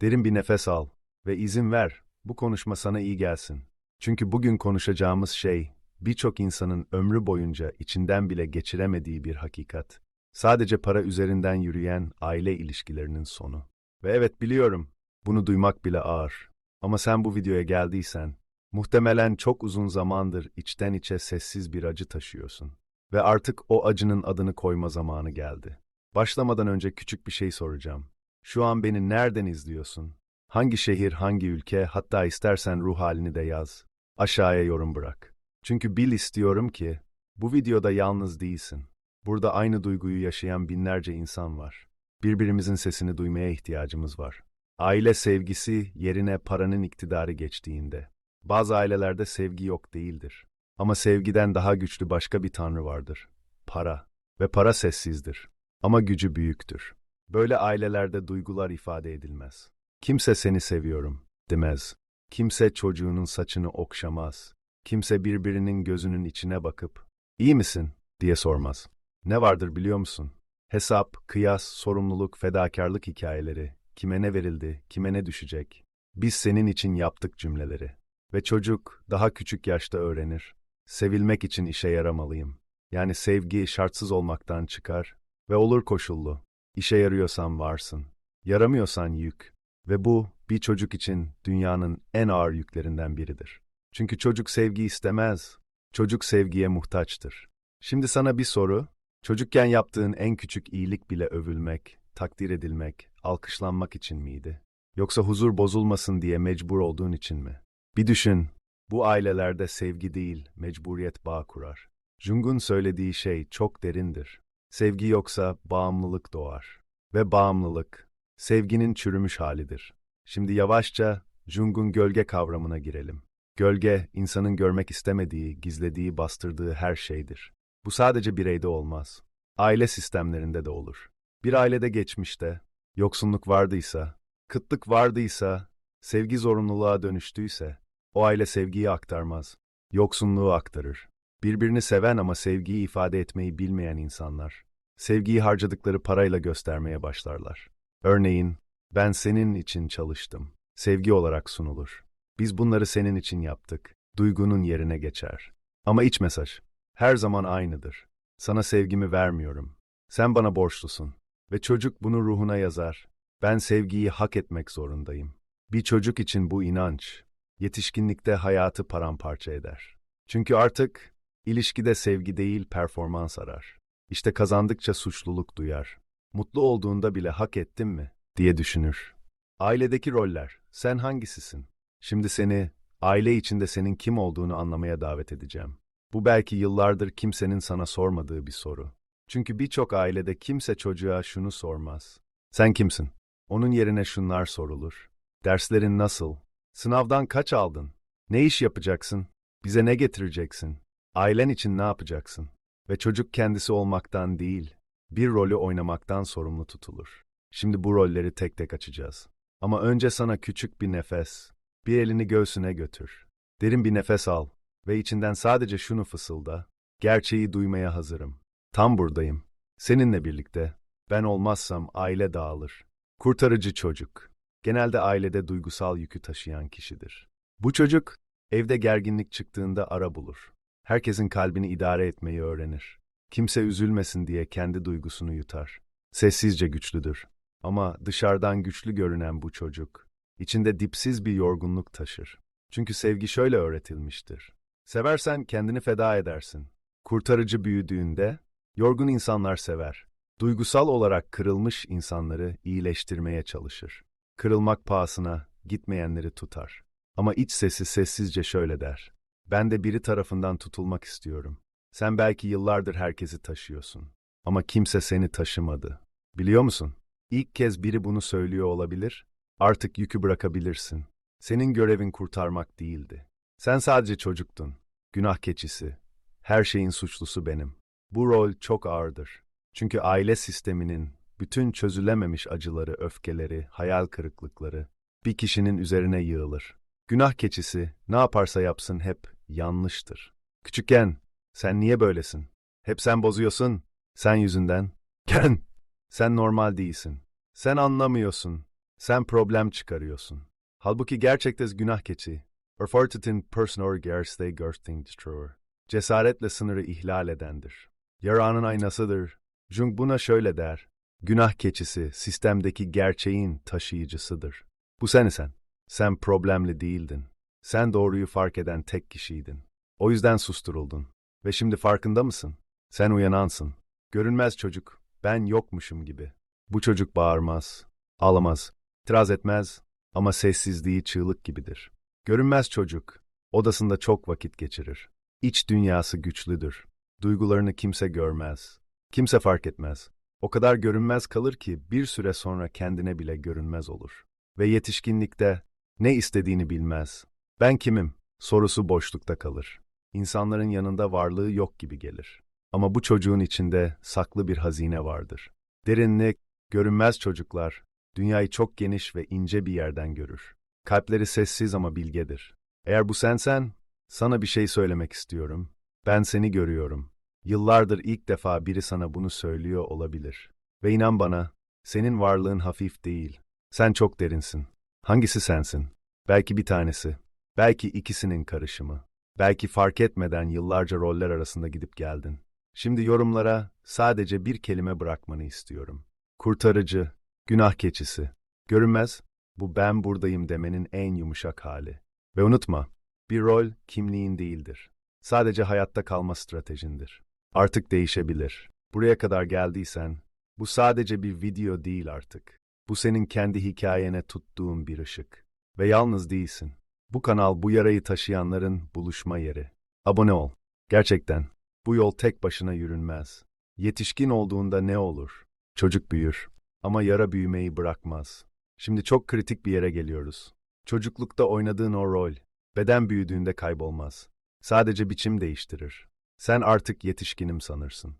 Derin bir nefes al ve izin ver. Bu konuşma sana iyi gelsin. Çünkü bugün konuşacağımız şey birçok insanın ömrü boyunca içinden bile geçiremediği bir hakikat. Sadece para üzerinden yürüyen aile ilişkilerinin sonu. Ve evet biliyorum, bunu duymak bile ağır. Ama sen bu videoya geldiysen, muhtemelen çok uzun zamandır içten içe sessiz bir acı taşıyorsun. Ve artık o acının adını koyma zamanı geldi. Başlamadan önce küçük bir şey soracağım. Şu an beni nereden izliyorsun? Hangi şehir, hangi ülke, hatta istersen ruh halini de yaz. Aşağıya yorum bırak. Çünkü bil istiyorum ki, bu videoda yalnız değilsin. Burada aynı duyguyu yaşayan binlerce insan var. Birbirimizin sesini duymaya ihtiyacımız var. Aile sevgisi yerine paranın iktidarı geçtiğinde. Bazı ailelerde sevgi yok değildir. Ama sevgiden daha güçlü başka bir tanrı vardır. Para. Ve para sessizdir. Ama gücü büyüktür. Böyle ailelerde duygular ifade edilmez. Kimse seni seviyorum demez. Kimse çocuğunun saçını okşamaz. Kimse birbirinin gözünün içine bakıp iyi misin diye sormaz. Ne vardır biliyor musun? Hesap, kıyas, sorumluluk, fedakarlık hikayeleri. Kime ne verildi, kime ne düşecek? Biz senin için yaptık cümleleri. Ve çocuk daha küçük yaşta öğrenir. Sevilmek için işe yaramalıyım. Yani sevgi şartsız olmaktan çıkar ve olur koşullu. İşe yarıyorsan varsın. Yaramıyorsan yük. Ve bu bir çocuk için dünyanın en ağır yüklerinden biridir. Çünkü çocuk sevgi istemez. Çocuk sevgiye muhtaçtır. Şimdi sana bir soru. Çocukken yaptığın en küçük iyilik bile övülmek, takdir edilmek, alkışlanmak için miydi? Yoksa huzur bozulmasın diye mecbur olduğun için mi? Bir düşün. Bu ailelerde sevgi değil, mecburiyet bağ kurar. Jung'un söylediği şey çok derindir. Sevgi yoksa bağımlılık doğar. Ve bağımlılık, sevginin çürümüş halidir. Şimdi yavaşça Jung'un gölge kavramına girelim. Gölge, insanın görmek istemediği, gizlediği, bastırdığı her şeydir. Bu sadece bireyde olmaz. Aile sistemlerinde de olur. Bir ailede geçmişte, yoksunluk vardıysa, kıtlık vardıysa, sevgi zorunluluğa dönüştüyse, o aile sevgiyi aktarmaz, yoksunluğu aktarır. Birbirini seven ama sevgiyi ifade etmeyi bilmeyen insanlar, sevgiyi harcadıkları parayla göstermeye başlarlar. Örneğin, ben senin için çalıştım. Sevgi olarak sunulur. Biz bunları senin için yaptık. Duygunun yerine geçer. Ama iç mesaj her zaman aynıdır. Sana sevgimi vermiyorum. Sen bana borçlusun. Ve çocuk bunu ruhuna yazar. Ben sevgiyi hak etmek zorundayım. Bir çocuk için bu inanç, yetişkinlikte hayatı paramparça eder. Çünkü artık ilişkide sevgi değil performans arar. İşte kazandıkça suçluluk duyar. Mutlu olduğunda bile hak ettim mi diye düşünür. Ailedeki roller, sen hangisisin? Şimdi seni, aile içinde senin kim olduğunu anlamaya davet edeceğim. Bu belki yıllardır kimsenin sana sormadığı bir soru. Çünkü birçok ailede kimse çocuğa şunu sormaz. Sen kimsin? Onun yerine şunlar sorulur. Derslerin nasıl? Sınavdan kaç aldın? Ne iş yapacaksın? Bize ne getireceksin? Ailen için ne yapacaksın? Ve çocuk kendisi olmaktan değil, bir rolü oynamaktan sorumlu tutulur. Şimdi bu rolleri tek tek açacağız. Ama önce sana küçük bir nefes, bir elini göğsüne götür. Derin bir nefes al ve içinden sadece şunu fısılda. Gerçeği duymaya hazırım. Tam buradayım. Seninle birlikte. Ben olmazsam aile dağılır. Kurtarıcı çocuk. Genelde ailede duygusal yükü taşıyan kişidir. Bu çocuk evde gerginlik çıktığında ara bulur. Herkesin kalbini idare etmeyi öğrenir. Kimse üzülmesin diye kendi duygusunu yutar. Sessizce güçlüdür. Ama dışarıdan güçlü görünen bu çocuk, içinde dipsiz bir yorgunluk taşır. Çünkü sevgi şöyle öğretilmiştir. Seversen kendini feda edersin. Kurtarıcı büyüdüğünde, yorgun insanlar sever. Duygusal olarak kırılmış insanları iyileştirmeye çalışır. Kırılmak pahasına gitmeyenleri tutar. Ama iç sesi sessizce şöyle der. Ben de biri tarafından tutulmak istiyorum. Sen belki yıllardır herkesi taşıyorsun. Ama kimse seni taşımadı. Biliyor musun? İlk kez biri bunu söylüyor olabilir. Artık yükü bırakabilirsin. Senin görevin kurtarmak değildi. Sen sadece çocuktun. Günah keçisi. Her şeyin suçlusu benim. Bu rol çok ağırdır. Çünkü aile sisteminin bütün çözülememiş acıları, öfkeleri, hayal kırıklıkları bir kişinin üzerine yığılır. Günah keçisi ne yaparsa yapsın hep yanlıştır. Küçükken sen niye böylesin? Hep sen bozuyorsun. Sen yüzünden. Ken, sen normal değilsin. Sen anlamıyorsun. Sen problem çıkarıyorsun. Halbuki gerçekte günah keçi. Erfortetin personor gerste görsting destroyer. Cesaretle sınırı ihlal edendir. Yaranın aynasıdır. Jung buna şöyle der. Günah keçisi sistemdeki gerçeğin taşıyıcısıdır. Bu senisen. Sen problemli değildin. Sen doğruyu fark eden tek kişiydin. O yüzden susturuldun. Ve şimdi farkında mısın? Sen uyanansın. Görünmez çocuk, ben yokmuşum gibi. Bu çocuk bağırmaz, ağlamaz, itiraz etmez ama sessizliği çığlık gibidir. Görünmez çocuk, odasında çok vakit geçirir. İç dünyası güçlüdür. Duygularını kimse görmez. Kimse fark etmez. O kadar görünmez kalır ki bir süre sonra kendine bile görünmez olur. Ve yetişkinlikte ne istediğini bilmez. Ben kimim? Sorusu boşlukta kalır. İnsanların yanında varlığı yok gibi gelir. Ama bu çocuğun içinde saklı bir hazine vardır. Derinlik, görünmez çocuklar, dünyayı çok geniş ve ince bir yerden görür. Kalpleri sessiz ama bilgedir. Eğer bu sensen, sana bir şey söylemek istiyorum. Ben seni görüyorum. Yıllardır ilk defa biri sana bunu söylüyor olabilir. Ve inan bana, senin varlığın hafif değil. Sen çok derinsin. Hangisi sensin? Belki bir tanesi. Belki ikisinin karışımı. Belki fark etmeden yıllarca roller arasında gidip geldin. Şimdi yorumlara sadece bir kelime bırakmanı istiyorum. Kurtarıcı, günah keçisi. Görünmez, bu ben buradayım demenin en yumuşak hali. Ve unutma, bir rol kimliğin değildir. Sadece hayatta kalma stratejindir. Artık değişebilir. Buraya kadar geldiysen, bu sadece bir video değil artık. Bu senin kendi hikayene tuttuğun bir ışık. Ve yalnız değilsin. Bu kanal bu yarayı taşıyanların buluşma yeri. Abone ol. Gerçekten. Bu yol tek başına yürünmez. Yetişkin olduğunda ne olur? Çocuk büyür. Ama yara büyümeyi bırakmaz. Şimdi çok kritik bir yere geliyoruz. Çocuklukta oynadığın o rol, beden büyüdüğünde kaybolmaz. Sadece biçim değiştirir. Sen artık yetişkinim sanırsın.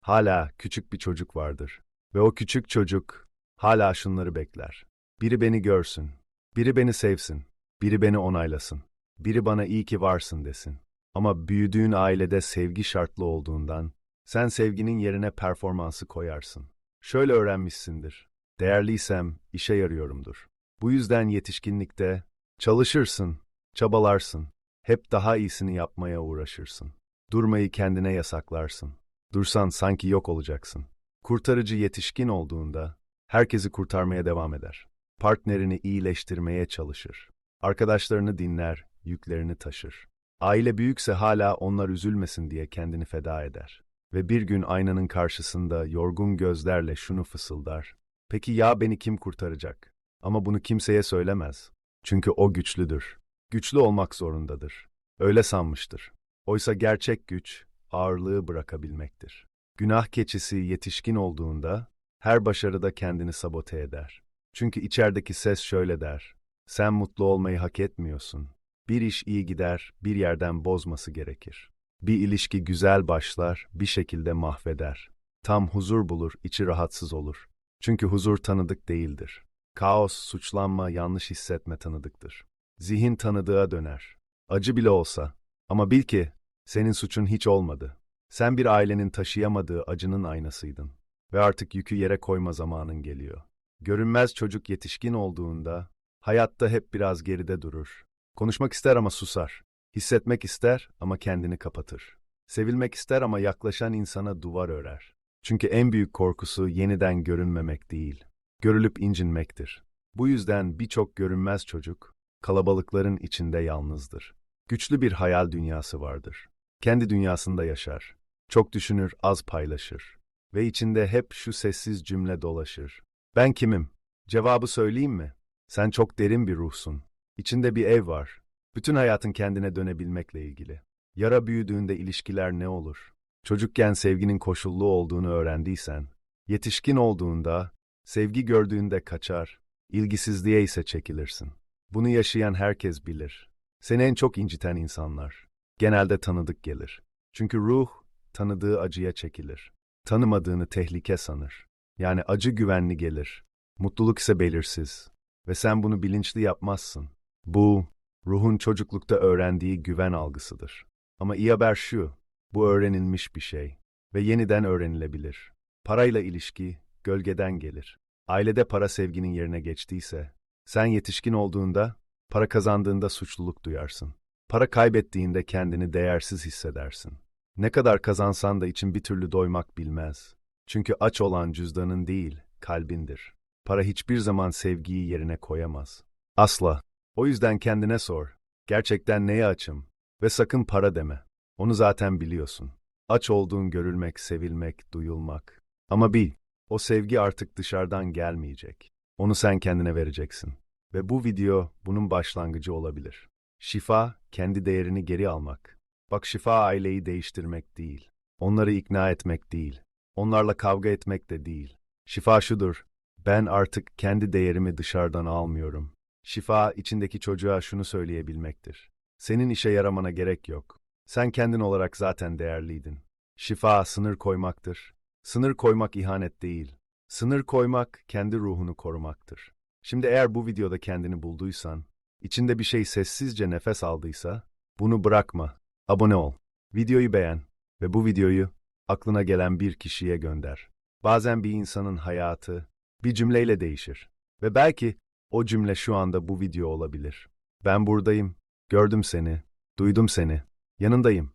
Hala küçük bir çocuk vardır. Ve o küçük çocuk hala şunları bekler. Biri beni görsün, biri beni sevsin, biri beni onaylasın, biri bana iyi ki varsın desin. Ama büyüdüğün ailede sevgi şartlı olduğundan, sen sevginin yerine performansı koyarsın. Şöyle öğrenmişsindir. Değerliysem işe yarıyorumdur. Bu yüzden yetişkinlikte çalışırsın, çabalarsın, hep daha iyisini yapmaya uğraşırsın. Durmayı kendine yasaklarsın. Dursan sanki yok olacaksın. Kurtarıcı yetişkin olduğunda herkesi kurtarmaya devam eder. Partnerini iyileştirmeye çalışır. Arkadaşlarını dinler, yüklerini taşır. Aile büyükse hala onlar üzülmesin diye kendini feda eder. Ve bir gün aynanın karşısında yorgun gözlerle şunu fısıldar. Peki ya beni kim kurtaracak? Ama bunu kimseye söylemez. Çünkü o güçlüdür. Güçlü olmak zorundadır. Öyle sanmıştır. Oysa gerçek güç, ağırlığı bırakabilmektir. Günah keçisi yetişkin olduğunda, her başarıda kendini sabote eder. Çünkü içerideki ses şöyle der. Sen mutlu olmayı hak etmiyorsun. Bir iş iyi gider, bir yerden bozması gerekir. Bir ilişki güzel başlar, bir şekilde mahveder. Tam huzur bulur, içi rahatsız olur. Çünkü huzur tanıdık değildir. Kaos, suçlanma, yanlış hissetme tanıdıktır. Zihin tanıdığa döner. Acı bile olsa. Ama bil ki, senin suçun hiç olmadı. Sen bir ailenin taşıyamadığı acının aynasıydın. Ve artık yükü yere koyma zamanın geliyor. Görünmez çocuk yetişkin olduğunda, hayatta hep biraz geride durur. Konuşmak ister ama susar. Hissetmek ister ama kendini kapatır. Sevilmek ister ama yaklaşan insana duvar örer. Çünkü en büyük korkusu yeniden görünmemek değil, görülüp incinmektir. Bu yüzden birçok görünmez çocuk, kalabalıkların içinde yalnızdır. Güçlü bir hayal dünyası vardır. Kendi dünyasında yaşar. Çok düşünür, az paylaşır. Ve içinde hep şu sessiz cümle dolaşır. Ben kimim? Cevabı söyleyeyim mi? Sen çok derin bir ruhsun. İçinde bir ev var. Bütün hayatın kendine dönebilmekle ilgili. Yara büyüdüğünde ilişkiler ne olur? Çocukken sevginin koşullu olduğunu öğrendiysen, yetişkin olduğunda, sevgi gördüğünde kaçar, ilgisizliğe ise çekilirsin. Bunu yaşayan herkes bilir. Seni en çok inciten insanlar. Genelde tanıdık gelir. Çünkü ruh, tanıdığı acıya çekilir. Tanımadığını tehlike sanır. Yani acı güvenli gelir. Mutluluk ise belirsiz. Ve sen bunu bilinçli yapmazsın. Bu, ruhun çocuklukta öğrendiği güven algısıdır. Ama iyi haber şu, bu öğrenilmiş bir şey ve yeniden öğrenilebilir. Parayla ilişki gölgeden gelir. ailede para sevginin yerine geçtiyse, sen yetişkin olduğunda, para kazandığında suçluluk duyarsın. Para kaybettiğinde kendini değersiz hissedersin. Ne kadar kazansan da için bir türlü doymak bilmez. Çünkü aç olan cüzdanın değil, kalbindir. Para hiçbir zaman sevgiyi yerine koyamaz. Asla. O yüzden kendine sor. Gerçekten neye açım? Ve sakın para deme. Onu zaten biliyorsun. Aç olduğun görülmek, sevilmek, duyulmak. Ama bil, o sevgi artık dışarıdan gelmeyecek. Onu sen kendine vereceksin. Ve bu video bunun başlangıcı olabilir. Şifa, kendi değerini geri almak. Bak şifa aileyi değiştirmek değil. Onları ikna etmek değil. Onlarla kavga etmek de değil. Şifa şudur. Ben artık kendi değerimi dışarıdan almıyorum. Şifa içindeki çocuğa şunu söyleyebilmektir. Senin işe yaramana gerek yok. Sen kendin olarak zaten değerliydin. Şifa sınır koymaktır. Sınır koymak ihanet değil. Sınır koymak kendi ruhunu korumaktır. Şimdi eğer bu videoda kendini bulduysan, içinde bir şey sessizce nefes aldıysa, bunu bırakma. Abone ol. Videoyu beğen ve bu videoyu aklına gelen bir kişiye gönder. Bazen bir insanın hayatı bir cümleyle değişir ve belki o cümle şu anda bu video olabilir. Ben buradayım, gördüm seni, duydum seni, yanındayım.